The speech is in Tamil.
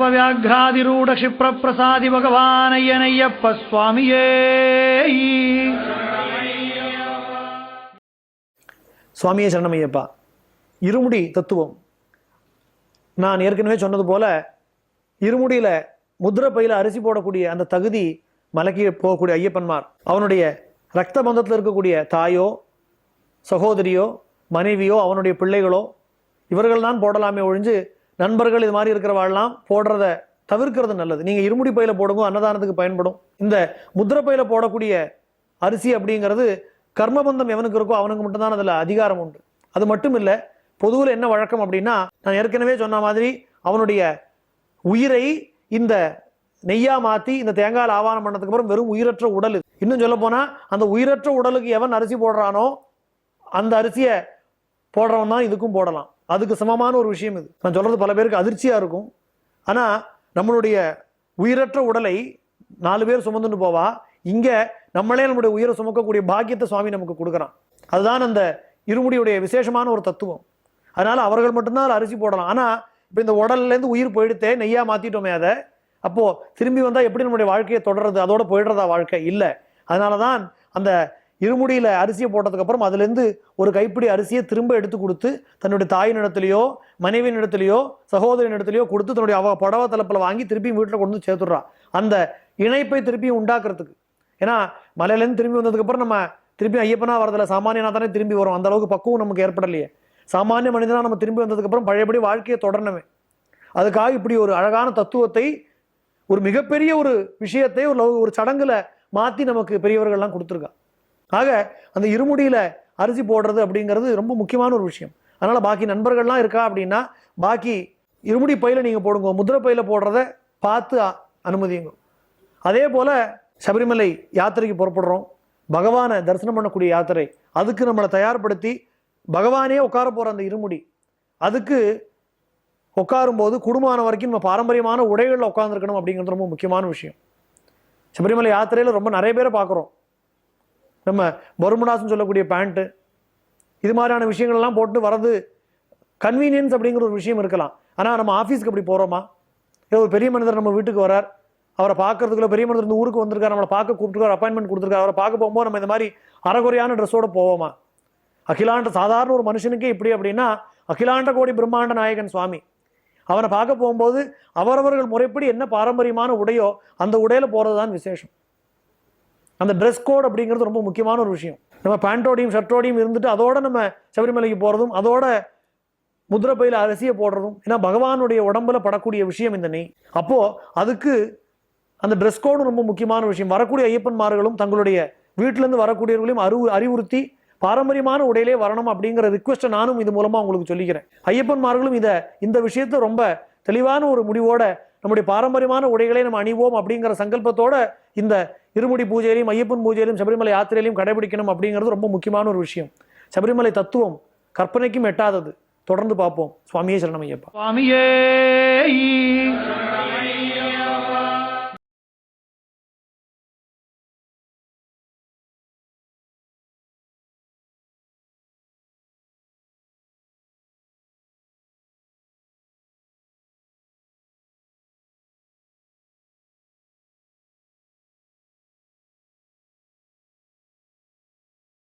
பகவான் க்ஷிப்ரப்பிரசாதி பகவானையனையப்ப சுவாமியே சுவாமியே சரணமையப்பா. இருமுடி தத்துவம். நான் ஏற்கனவே சொன்னது போல இருமுடியில முத்திர பையில அரிசி போடக்கூடிய அந்த தகுதி மலக்கி போகக்கூடிய ஐயப்பன்மார். அவனுடைய ரத்த பந்தத்தில் இருக்கக்கூடிய தாயோ சகோதரியோ மனைவியோ அவனுடைய பிள்ளைகளோ இவர்கள் தான் போடலாமே ஒழிஞ்சு நண்பர்கள் இது மாதிரி இருக்கிறவாள்லாம் போடுறத தவிர்க்கிறது நல்லது. நீங்கள் இருமுடி பையில போடுங்க அன்னதானத்துக்கு பயன்படும். இந்த முத்திர பையில போடக்கூடிய அரிசி அப்படிங்கிறது கர்மபந்தம் எவனுக்கு இருக்கோ அவனுக்கு மட்டும்தான் அதில் அதிகாரம் உண்டு. அது மட்டும் இல்லை பொதுவில் என்ன வழக்கம் அப்படின்னா நான் ஏற்கனவே சொன்ன மாதிரி அவனுடைய உயிரை இந்த நெய்யா மாற்றி இந்த தேங்காய் ஆவானம் பண்ணதுக்கு அப்புறம் வெறும் உயிரற்ற உடல் இன்னும் சொல்ல போனால் அந்த உயிரற்ற உடலுக்கு எவன் அரிசி போடுறானோ அந்த அரிசியை போடுறவன் தான் இதுக்கும் போடலாம். அதுக்கு சமமான ஒரு விஷயம் இது. நான் சொல்கிறது பல பேருக்கு அதிர்ச்சியாக இருக்கும். ஆனால் நம்மளுடைய உயிரற்ற உடலை நாலு பேர் சுமந்துன்னு போவா இங்கே நம்மளே நம்முடைய உயிரை சுமக்கக்கூடிய பாக்கியத்தை சுவாமி நமக்கு கொடுக்குறான். அதுதான் அந்த இருமுடியுடைய விசேஷமான ஒரு தத்துவம். அதனால் அவர்கள் மட்டும்தான் அரிசி போடலாம். ஆனால் இப்போ இந்த உடல்லேருந்து உயிர் போயிடுத்தே நெய்யா மாற்றிட்டோமே அதை அப்போது திரும்பி வந்தால் எப்படி நம்முடைய வாழ்க்கையை தொடர்றது? அதோட போயிடுறதா வாழ்க்கை? இல்லை. அதனால தான் அந்த இருமுடியில் அரிசியை போட்டதுக்கப்புறம் அதுலேருந்து ஒரு கைப்பிடி அரிசியை திரும்ப எடுத்து கொடுத்து தன்னுடைய தாயினிடத்திலேயோ மனைவியினிடத்திலேயோ சகோதரியினிடத்திலேயோ கொடுத்து தன்னுடைய அவ புடவ தலைப்பில் வாங்கி திருப்பியும் வீட்டில் கொண்டு வந்து சேர்த்துடுறான் அந்த இணைப்பை திருப்பியும் உண்டாக்குறதுக்கு. ஏன்னா மலையிலேருந்து திரும்பி வந்ததுக்கப்புறம் நம்ம திருப்பி ஐயப்பனா வரதில்ல சாமானியனா தானே திரும்பி வரும். அந்த அளவுக்கு பக்குவம் நமக்கு ஏற்படலையே. சாமானிய மனிதனாக நம்ம திரும்பி வந்ததுக்கப்புறம் பழையபடி வாழ்க்கையை தொடரணுமே. அதுக்காக இப்படி ஒரு அழகான தத்துவத்தை ஒரு மிகப்பெரிய ஒரு விஷயத்தை ஒரு லவ்- ஒரு சடங்கில் மாற்றி நமக்கு பெரியவர்கள்லாம் கொடுத்துருக்கா. ஆக அந்த இருமுடியில் அரிசி போடுறது அப்படிங்கிறது ரொம்ப முக்கியமான ஒரு விஷயம். அதனால் பாக்கி நண்பர்கள்லாம் இருக்கா அப்படின்னா பாக்கி இருமுடி பையில் நீங்கள் போடுங்க முதிரை பையில் போடுறத பார்த்து அனுமதியுங்க. அதே போல் சபரிமலை யாத்திரைக்கு புறப்படுறோம். பகவானை தரிசனம் பண்ணக்கூடிய யாத்திரை அதுக்கு நம்மளை தயார்படுத்தி பகவானே உட்கார போகிற அந்த இருமுடி அதுக்கு உட்காரும்போது குடும்பமான வரைக்கும் நம்ம பாரம்பரியமான உடைகளில் உட்காந்துருக்கணும் அப்படிங்கிறது ரொம்ப முக்கியமான விஷயம். சபரிமலை யாத்திரையில் ரொம்ப நிறைய பேரை பார்க்குறோம் நம்ம பர்முடாஸ்ன்னு சொல்லக்கூடிய பேண்ட்டு இது மாதிரியான விஷயங்கள்லாம் போட்டு வர்றது கன்வீனியன்ஸ் அப்படிங்கிற ஒரு விஷயம் இருக்கலாம். ஆனால் நம்ம ஆஃபீஸ்க்கு அப்படி போகிறோமா ஏதோ ஒரு பெரிய மனிதர் நம்ம வீட்டுக்கு வரார் அவரை பார்க்கறதுக்குள்ள பெரிய மனிதர் இந்த ஊருக்கு வந்திருக்கார் நம்மளை பார்க்க கூப்பிட்டுருக்காரு அப்பாயின்மெண்ட் கொடுத்துருக்காரு. அவரை பார்க்க போகும்போது நம்ம இந்த மாதிரி அறகுறையான ட்ரெஸ்ஸோடு போவோமா? அகிலாண்ட சாதாரண ஒரு மனுஷனுக்கே இப்படி அப்படின்னா அகிலாண்ட கோடி பிரம்மாண்ட நாயகன் சுவாமி. அவனை பார்க்க போகும்போது அவரவர்கள் முறைப்படி என்ன பாரம்பரியமான உடையோ அந்த உடையில போகிறது தான் விசேஷம். அந்த ட்ரெஸ் கோட் அப்படிங்கிறது ரொம்ப முக்கியமான ஒரு விஷயம். நம்ம பேண்டோடையும் ஷர்ட்டோடையும் இருந்துட்டு அதோட நம்ம சபரிமலைக்கு போகிறதும் அதோட முதிரை அரிசியை போடுறதும் ஏன்னா பகவானுடைய உடம்புல படக்கூடிய விஷயம் இந்த நெய். அப்போது அதுக்கு அந்த ட்ரெஸ் கோடும் ரொம்ப முக்கியமான விஷயம். வரக்கூடிய ஐயப்பன்மார்களும் தங்களுடைய வீட்டிலேருந்து வரக்கூடியவர்களையும் அறிவு அறிவுறுத்தி பாரம்பரியமான உடையிலே வரணும் அப்படிங்கிற ரிக்வெஸ்ட்டை நானும் இது மூலமாக உங்களுக்கு சொல்லிக்கிறேன். ஐயப்பன்மார்களும் இதை இந்த விஷயத்தை ரொம்ப தெளிவான ஒரு முடிவோட நம்முடைய பாரம்பரியமான உடைகளை நம்ம அணிவோம் அப்படிங்கிற சங்கல்பத்தோட இந்த இருமுடி பூஜையிலையும் ஐயப்பன் பூஜையிலும் சபரிமலை யாத்திரையிலையும் கடைபிடிக்கணும் அப்படிங்கிறது ரொம்ப முக்கியமான ஒரு விஷயம். சபரிமலை தத்துவம் கற்பனைக்கும் எட்டாதது. தொடர்ந்து பார்ப்போம். சுவாமியே சரணம் ஐயப்பா. சுவாமியே